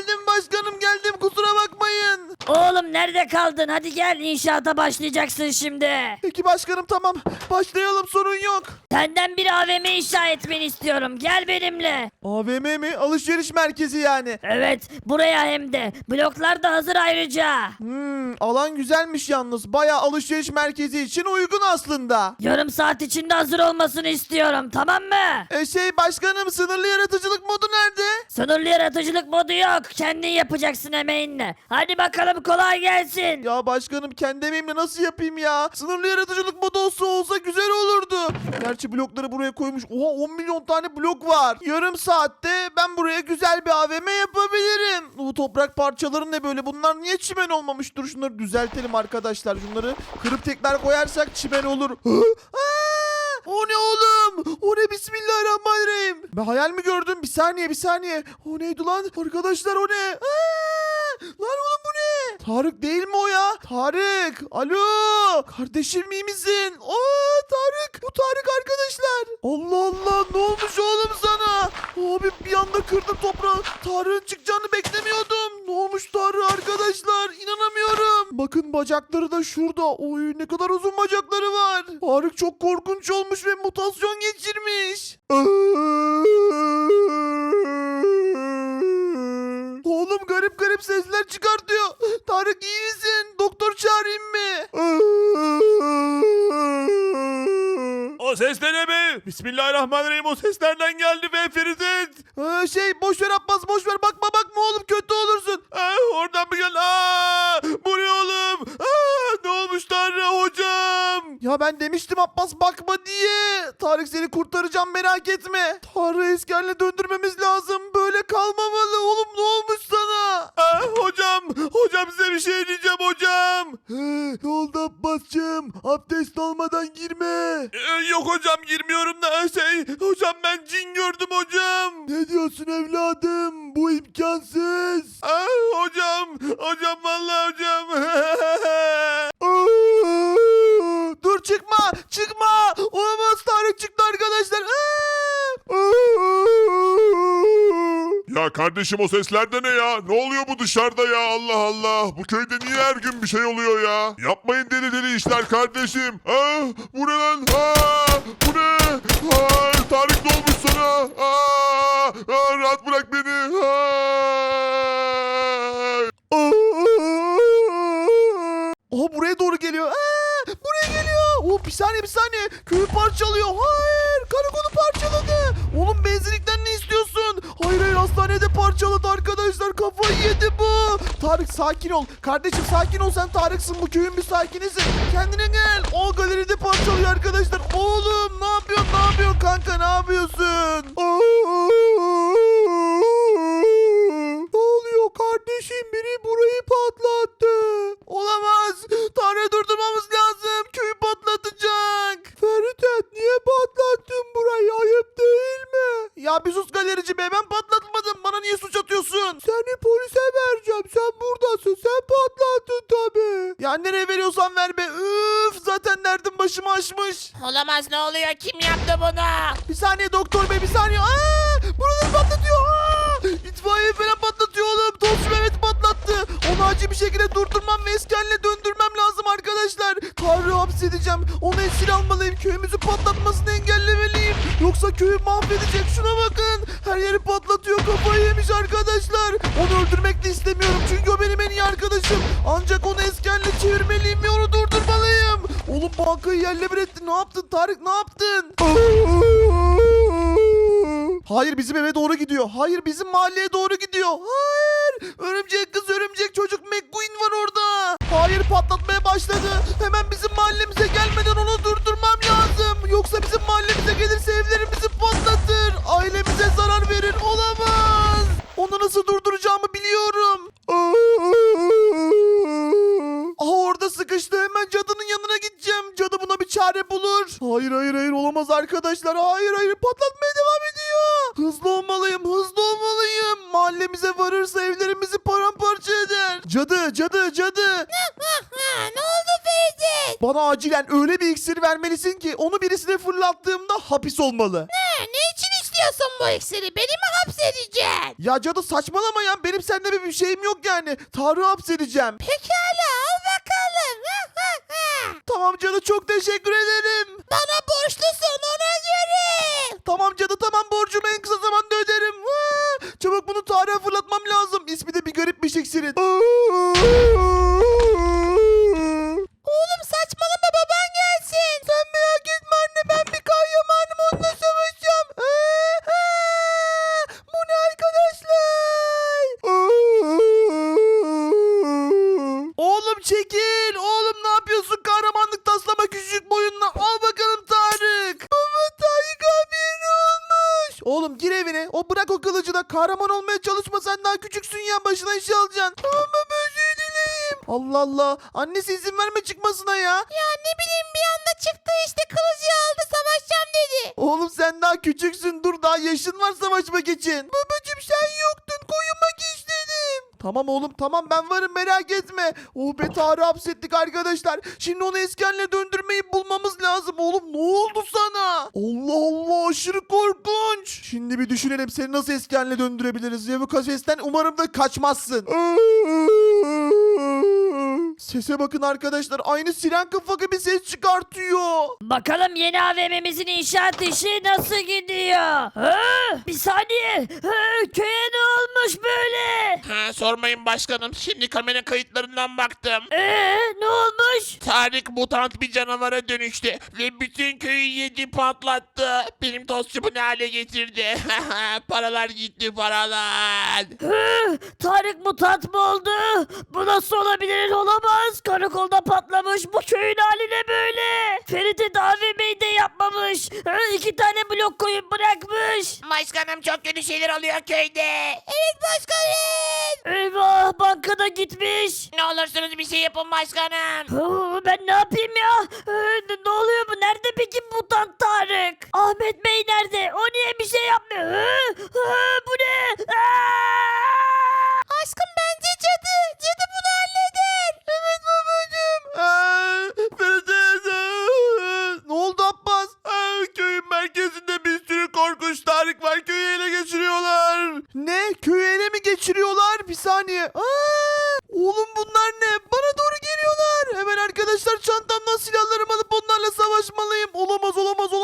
Geldim başkanım geldim kusura bakmayın. Oğlum nerede kaldın? Hadi gel inşaata başlayacaksın şimdi. Peki başkanım tamam. Başlayalım sorun yok. Senden bir AVM inşa etmeni istiyorum. Gel benimle. AVM mi? Alışveriş merkezi yani. Evet buraya hem de. Bloklar da hazır ayrıca. Hmm, alan güzelmiş yalnız. Baya alışveriş merkezi için uygun aslında. Yarım saat içinde hazır olmasını istiyorum tamam mı? E şey başkanım sınırlı yaratıcılık modu nerede? Sınırlı yaratıcılık modu yok. Kendin yapacaksın emeğinle. Hadi bakalım kolay gelsin. Ya başkanım kendi emeğimle nasıl yapayım ya? Sınırlı yaratıcılık modu olsa olsa güzel olurdu. Gerçi blokları buraya koymuş. Oha 10 milyon tane blok var. Yarım saatte ben buraya güzel bir AVM yapabilirim. Bu toprak parçaları ne böyle? Bunlar niye çimen olmamış? Dur şunları düzeltelim arkadaşlar. Şunları kırıp tekrar koyarsak çimen olur. O ne oğlum? O ne bismillahirrahmanirrahim. Ben hayal mi gördüm? Bir saniye bir saniye. O neydi lan? Arkadaşlar o ne? Aa! Lan oğlum bu ne? Tarık değil mi o ya? Tarık. Alo. Kardeşim iyi misin? Aa Tarık. Bu Tarık arkadaşlar. Allah Allah ne olmuş oğlum sana? Abi bir anda kırdım toprağı. Tarık'ın çıkacağını beklemiyordum. Ne olmuş Tarık arkadaşlar? İnanamıyorum. Bakın bacakları da şurada. Oy ne kadar uzun bacakları var. Tarık çok korkunç olmuş ve mutasyon geçirmiş. Oğlum garip garip sesler çıkartıyor. Tarık iyi misin? Doktor çağırayım mı? O ses ne be? Bismillahirrahmanirrahim o ses nereden geldi be Ferizet? Ee, şey boş ver Abbas boş ver bakma bakma oğlum kötü olursun. Aa, oradan mı geldi? Aa, bu ne oğlum? Aa, ne olmuş Tanrı hocam? Ya ben demiştim Abbas bakma diye. Tarık seni kurtaracağım merak etme. Tarık'ı eskerle döndürmemiz lazım. Böyle kalmamalı oğlum ne olmuş sana? Aa, hocam, hocam size bir şey diyeceğim hocam. ne oldu Abbas'cığım? Abdest olmadan girme. Ee, yok hocam girmiyorum da şey, hocam ben cin gördüm hocam. Ne diyorsun evladım? Bu imkansız. Aa, hocam, hocam vallahi hocam. Dur çıkma çıkma. Olamaz Tarık çıktı arkadaşlar. Kardeşim o sesler de ne ya? Ne oluyor bu dışarıda ya Allah Allah? Bu köyde niye her gün bir şey oluyor ya? Yapmayın deli deli işler kardeşim. Ah bu ne lan? Ah bu ne? Ah, Tarık ne olmuş sana? Ah, ah, rahat bırak beni. Ah. Oha buraya doğru geliyor. Aa, buraya geliyor. Oo, bir saniye bir saniye. Köyü parçalıyor. Hayır parçaladı arkadaşlar. Kafayı yedi bu. Tarık sakin ol. Kardeşim sakin ol sen Tarık'sın. Bu köyün bir sakinisin. Kendine gel. O galeride parçalıyor arkadaşlar. Oğlum ne yapıyorsun ne yapıyorsun kanka ne yapıyorsun? Ne oluyor kardeşim? Biri burayı patlattı. Olamaz. Tanrı galerici be. Ben patlatmadım. Bana niye suç atıyorsun? Seni polise vereceğim. Sen buradasın. Sen patlattın tabii. Ya nereye veriyorsan ver be. Üf zaten derdim başımı açmış. Olamaz ne oluyor? Kim yaptı bunu? Bir saniye doktor bey bir saniye. Aa, buraları patlatıyor. Aa, itfaiye falan patlatıyor oğlum. Topçu Mehmet patlattı. Onu acil bir şekilde durdurmam ve eski döndürmem lazım arkadaşlar. Tanrı hapsedeceğim. Onu esir almalıyım. Köyümüzü patlatmasını engellemeliyim. Yoksa köyü mahvedecek. Şuna bakın. Her yeri patlatıyor. Kafayı yemiş arkadaşlar. Onu öldürmek de istemiyorum. Çünkü o benim en iyi arkadaşım. Ancak onu eski çevirmeliyim ve onu durdurmalıyım. Oğlum bankayı yerle bir etti. Ne yaptın Tarık ne yaptın? Hayır bizim eve doğru gidiyor. Hayır bizim mahalleye doğru gidiyor. Hayır. Örümcek kız örümcek çocuk McQueen var orada. Hayır patlatmaya başladı. Hemen bizim mahallemize gelmeden onu durdurmam lazım. Yoksa bizim mahallemize gelirse evlerimizi patlatır. Ailemize zarar verir. Olamaz. Onu nasıl durduracağımı biliyorum. Aha orada sıkıştı. Hemen cadının yanına gideceğim. Cadı buna bir çare bulur. Hayır hayır hayır olamaz arkadaşlar. Hayır hayır patlatmaya devam ediyor. Hızlı olmalıyım, hızlı olmalıyım. Mahallemize varırsa evlerimizi paramparça eder. Cadı, cadı, cadı. ne oldu Ferdi? Bana acilen öyle bir iksir vermelisin ki onu birisine fırlattığımda hapis olmalı. Ne, ne için istiyorsun bu iksiri? Beni mi hapsedeceksin? Ya cadı saçmalama ya. Benim sende bir şeyim yok yani. Tarık'ı hapsedeceğim. Pekala al bakalım. Tamam cadı çok teşekkür ederim. Bana borçlusun ona göre. Tamam cadı tamam borcumu en kısa zamanda öderim. Çabuk bunu Tarık'a fırlatmam Annesi izin verme çıkmasına ya. Ya ne bileyim bir anda çıktı işte kılıcı aldı savaşacağım dedi. Oğlum sen daha küçüksün dur daha yaşın var savaşmak için. Babacım sen yoktun koyunmak istedim. Tamam oğlum tamam ben varım merak etme. Oh be Tarık'ı hapsettik arkadaşlar. Şimdi onu eski haline döndürmeyi bulmamız lazım. Oğlum ne oldu sana? Allah Allah aşırı korkunç. Şimdi bir düşünelim seni nasıl eski haline döndürebiliriz. Ve bu kafesten umarım da kaçmazsın. Sese bakın arkadaşlar aynı siren kafa gibi ses çıkartıyor. Bakalım yeni AVM'mizin inşaat işi nasıl gidiyor? Hı? Bir saniye. Hı, köye ne olmuş böyle? Ha, sormayın başkanım. Şimdi kamera kayıtlarından baktım. Ee, ne olmuş? Tarık mutant bir canavara dönüştü ve bütün köyü yedi patlattı. Benim tostçumu ne hale getirdi. paralar gitti paralar. Hı, Tarık mutant mı oldu? Bu nasıl olabilir? Olamaz. Karakolda patlamış. Bu köyün hali ne böyle? Ferit'e AVM'yi de yapmamış. Hı, iki tane blok koyup bırakmış. Başkanım çok kötü şeyler oluyor köyde. Evet başkanım. Eyvah bankada gitmiş. Ne olursunuz bir şey yapın başkanım. Ben ne yapayım ya? Ne ne oluyor bu? Nerede peki mutant Tarık? Ahmet Bey nerede? O niye bir şey yapmıyor? Hı, hı, Bu ne? Aa! Saniye. Aa, oğlum bunlar ne? Bana doğru geliyorlar. Hemen arkadaşlar çantamdan silahlarımı alıp onlarla savaşmalıyım. Olamaz olamaz olamaz.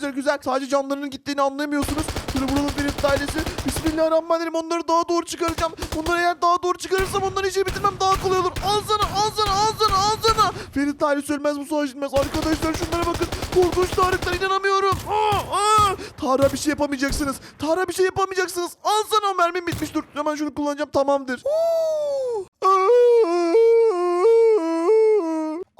Arkadaşlar güzel. Sadece canlarının gittiğini anlayamıyorsunuz. Şöyle vuralım Ferit ailesi. Bismillahirrahmanirrahim onları daha doğru çıkaracağım. Onları eğer daha doğru çıkarırsam onları işe bitirmem daha kolay olur. Al sana al sana al sana al sana. Ferit ailesi ölmez bu savaş bitmez. Arkadaşlar şunlara bakın. Korkunç Tarıklar inanamıyorum. Aa, aa. Tarık'a bir şey yapamayacaksınız. Tarık'a bir şey yapamayacaksınız. Al sana mermim bitmiş dur. Hemen şunu kullanacağım tamamdır. Oo.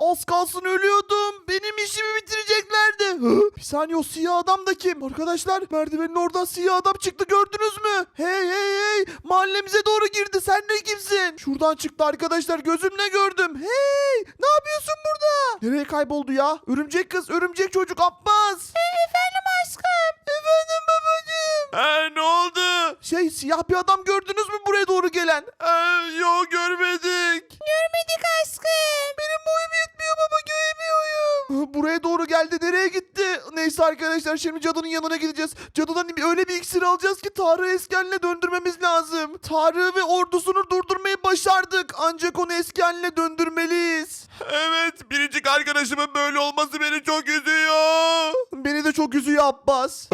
Az kalsın ölüyordum. Benim işimi bitireceklerdi. Hı? Bir saniye o siyah adam da kim? Arkadaşlar merdivenin oradan siyah adam çıktı gördünüz mü? Hey hey hey mahallemize doğru girdi. Sen ne kimsin? Şuradan çıktı arkadaşlar gözümle gördüm. Hey ne yapıyorsun burada? Nereye kayboldu ya? Örümcek kız, örümcek çocuk Abbas. efendim aşkım. Efendim babacığım. Ha, ne oldu? Şey siyah bir adam gördünüz mü buraya doğru gelen? Ha, yok görmedik. Neyse arkadaşlar şimdi cadının yanına gideceğiz. Cadıdan öyle bir iksir alacağız ki Tarık'ı eski haline döndürmemiz lazım. Tarık'ı ve ordusunu durdurmayı başardık. Ancak onu eski haline döndürmeliyiz. Evet biricik arkadaşımın böyle olması beni çok üzüyor. Beni de çok üzüyor Abbas.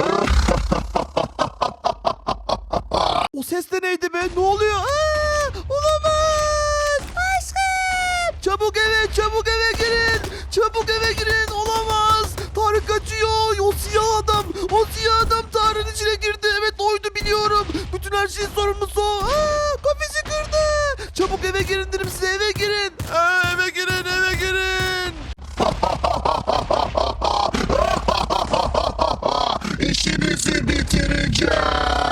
o ses de neydi be? Ne oluyor? Aa, olamaz. Aşkım. Çabuk eve, çabuk eve girin. Çabuk eve girin. Olamaz. Tarık kaçıyor. O siyah adam. O siyah adam Tarık'ın içine girdi. Evet oydu biliyorum. Bütün her şeyin sorumlusu o. Aa, kafesi kırdı. Çabuk eve girin derim size eve girin. Aa, eve girin eve girin. İşinizi bitireceğim.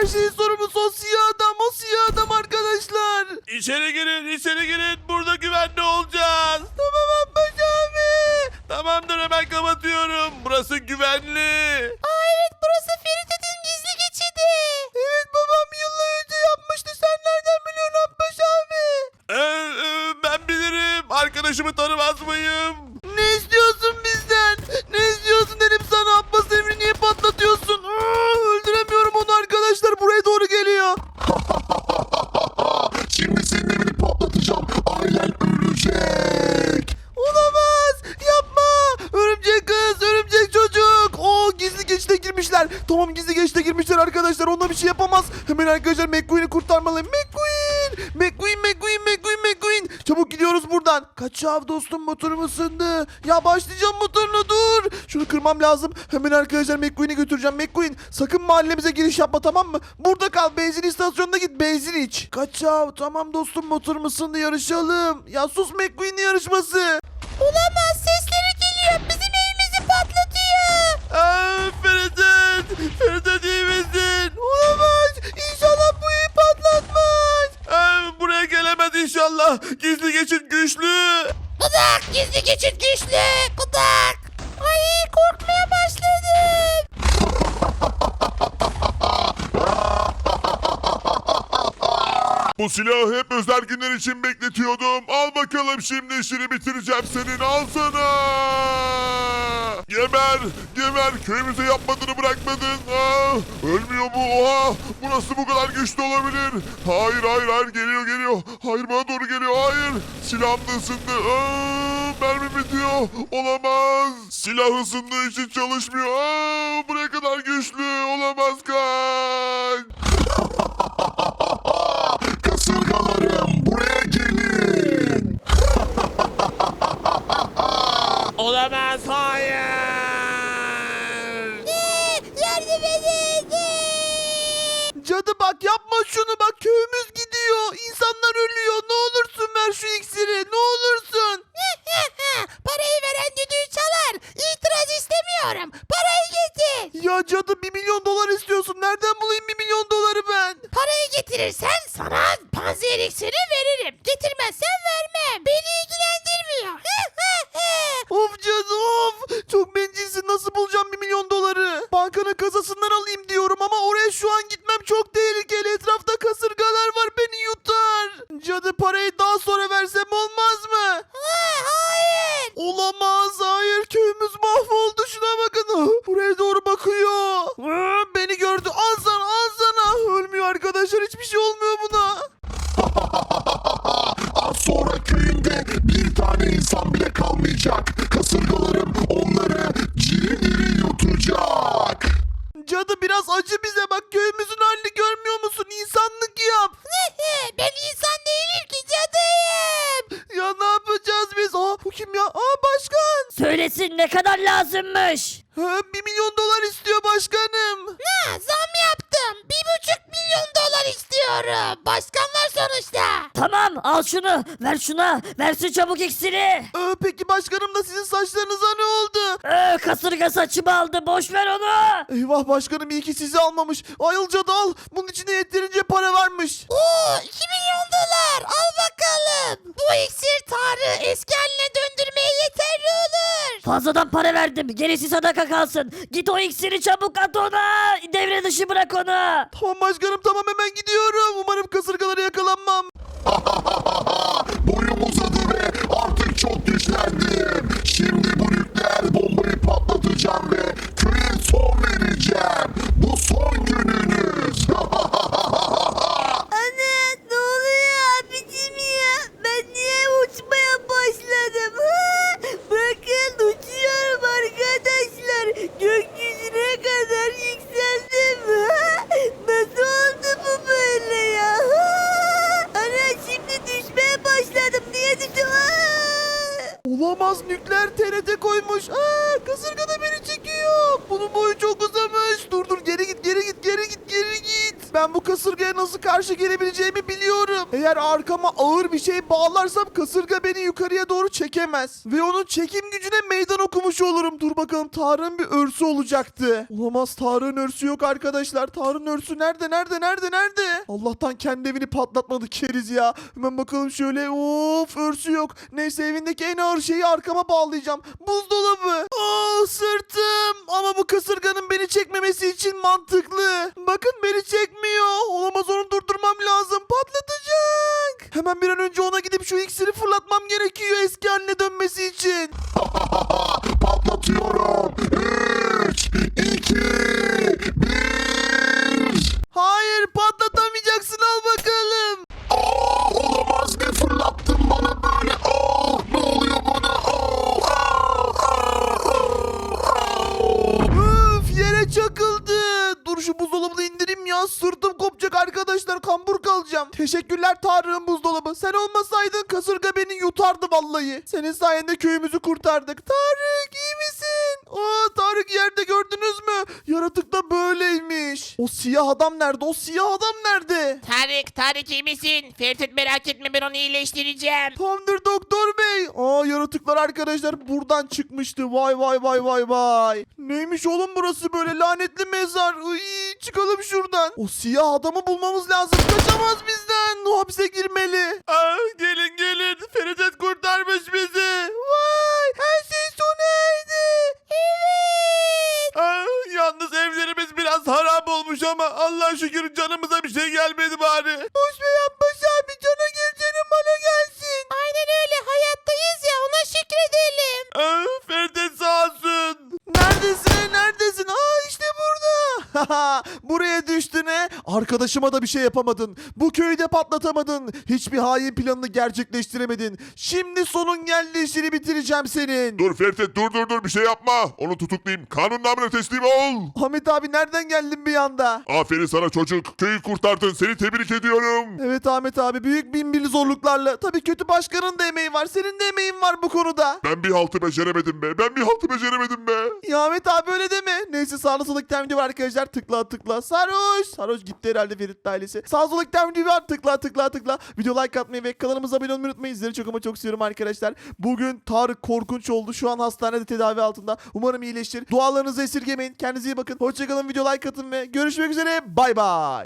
Her şeyin sorumlusu o siyah adam. O siyah adam arkadaşlar. İçeri girin, içeri girin. Burada güvenli olacağız. Tamam Abbas abi. Tamamdır hemen kapatıyorum. Burası güvenli. Aa evet burası Ferit Hemen arkadaşlar McQueen'i kurtarmalıyım. McQueen. McQueen, McQueen, McQueen, McQueen. Çabuk gidiyoruz buradan. Kaçav dostum motorum ısındı. Ya başlayacağım motoruna dur. Şunu kırmam lazım. Hemen arkadaşlar McQueen'i götüreceğim. McQueen sakın mahallemize giriş yapma tamam mı? Burada kal. Benzin istasyonuna git benzin iç. Kaçav tamam dostum motorum ısındı yarışalım. Ya sus McQueen'in yarışması. Silahı hep özel günler için bekletiyordum. Al bakalım şimdi işini bitireceğim senin. Al sana. Geber, geber. Köyümüze yapmadığını bırakmadın. Aa, ölmüyor bu. Oha, bu nasıl bu kadar güçlü olabilir? Hayır, hayır, hayır. Geliyor, geliyor. Hayır, bana doğru geliyor. Hayır. Silahım da ısındı. Aa, mermi bitiyor. Olamaz. Silah ısındığı için çalışmıyor. Aa, bu ne kadar güçlü. Olamaz kaç. Olamaz hayır. Yardım edin. Cadı bak yapma şunu bak şunu ver şuna versin çabuk iksiri. Ee, peki başkanım da sizin saçlarınıza ne oldu? Ee, kasırga saçımı aldı boş ver onu. Eyvah başkanım iyi ki sizi almamış. Ayıl cadı al. Bunun içinde yeterince para varmış. Oo 2 milyon dolar. Al bakalım. Bu iksir Tarık'ı eski haline döndürmeye yeterli olur. Fazladan para verdim gerisi sadaka kalsın. Git o iksiri çabuk at ona. Devre dışı bırak onu. Tamam başkanım tamam hemen gidiyorum. Olamaz nükleer TRT koymuş. Aa, kasırga da beni çekiyor. Bunun boyu çok uzamış. Dur dur geri git geri git geri git. Ben bu kasırgaya nasıl karşı gelebileceğimi biliyorum. Eğer arkama ağır bir şey bağlarsam kasırga beni yukarıya doğru çekemez. Ve onun çekim gücüne meydan okumuş olurum. Dur bakalım Tarık'ın bir örsü olacaktı. Olamaz Tarık'ın örsü yok arkadaşlar. Tarık'ın örsü nerede nerede nerede nerede? Allah'tan kendi evini patlatmadı keriz ya. Hemen bakalım şöyle. Of örsü yok. Neyse evindeki en ağır şeyi arkama bağlayacağım. Buzdolabı. Aa sırtım. Ama bu kasırganın beni çekmemesi için mantıklı. Bakın beni çekmiyor. Olamaz onu durdurmam lazım. Patlatacak. Hemen bir an önce ona gidip şu iksiri fırlatmam gerekiyor eski haline dönmesi için. Patlatıyorum. 3, 2, 1. Hayır patlatamayacaksın al bakalım. Oh, olamaz ne fırlattın bana böyle. Oh, ne oluyor bana? Oh, oh, oh, oh, oh. Üf yere çakıldı. Dur şu buzdolabını indireyim ya. Sırtım kopacak arkadaşlar. Kambur kalacağım. Teşekkürler Tarık'ın buzdolabı. Sen olmasaydın kasırga beni yutardı vallahi. Senin sayende köyümüzü kurtardık. Tarık iyi misin? Aa Tarık yerde gördünüz mü? Yaratık da böyleymiş. O siyah adam nerede? O siyah adam nerede? Tarık, Tarık iyi misin? Ferit merak etme ben onu iyileştireceğim. Tamamdır doktor bey. Aa yaratıklar arkadaşlar buradan çıkmıştı. Vay vay vay vay vay. Neymiş oğlum burası böyle lanetli mezar. Iy, çıkalım şuradan. O siyah adamı bulmamız lazım. Kaçamaz bizden. O hapse girmeli. Aa, gelin gelin. Feridet kurtarmış bizi. Vay her şey sona erdi. Evet. Aa, yalnız evlerimiz biraz harap olmuş ama Allah şükür canımıza bir şey gelmedi Arkadaşıma da bir şey yapamadın. Bu köyü de patlatamadın. Hiçbir hain planını gerçekleştiremedin. Şimdi sonun geldi işini bitireceğim senin. Dur Ferit dur dur dur bir şey yapma. Onu tutuklayayım. Kanun namına teslim ol. Ahmet abi nereden geldin bir anda? Aferin sana çocuk. Köyü kurtardın. Seni tebrik ediyorum. Evet Ahmet abi büyük bin bir zorluklarla. Tabii kötü başkanın da emeği var. Senin de emeğin var bu konuda. Ben bir haltı beceremedim be. Ben bir haltı beceremedim be. Ya Ahmet abi öyle deme. Neyse sağlı soluk video var arkadaşlar. Tıkla tıkla. Sarhoş. Sarhoş gitti herhalde Ferit ailesi. Sağ soluk video var. Tıkla tıkla tıkla. Video like atmayı ve kanalımıza abone olmayı unutmayın. Sizleri çok ama çok seviyorum arkadaşlar. Bugün Tarık korkunç oldu. Şu an hastanede tedavi altında. Umarım iyileşir. Dualarınızı esirgemeyin. Kendinize iyi bakın. Hoşçakalın. Video like atın ve görüşmek üzere. Bay bay.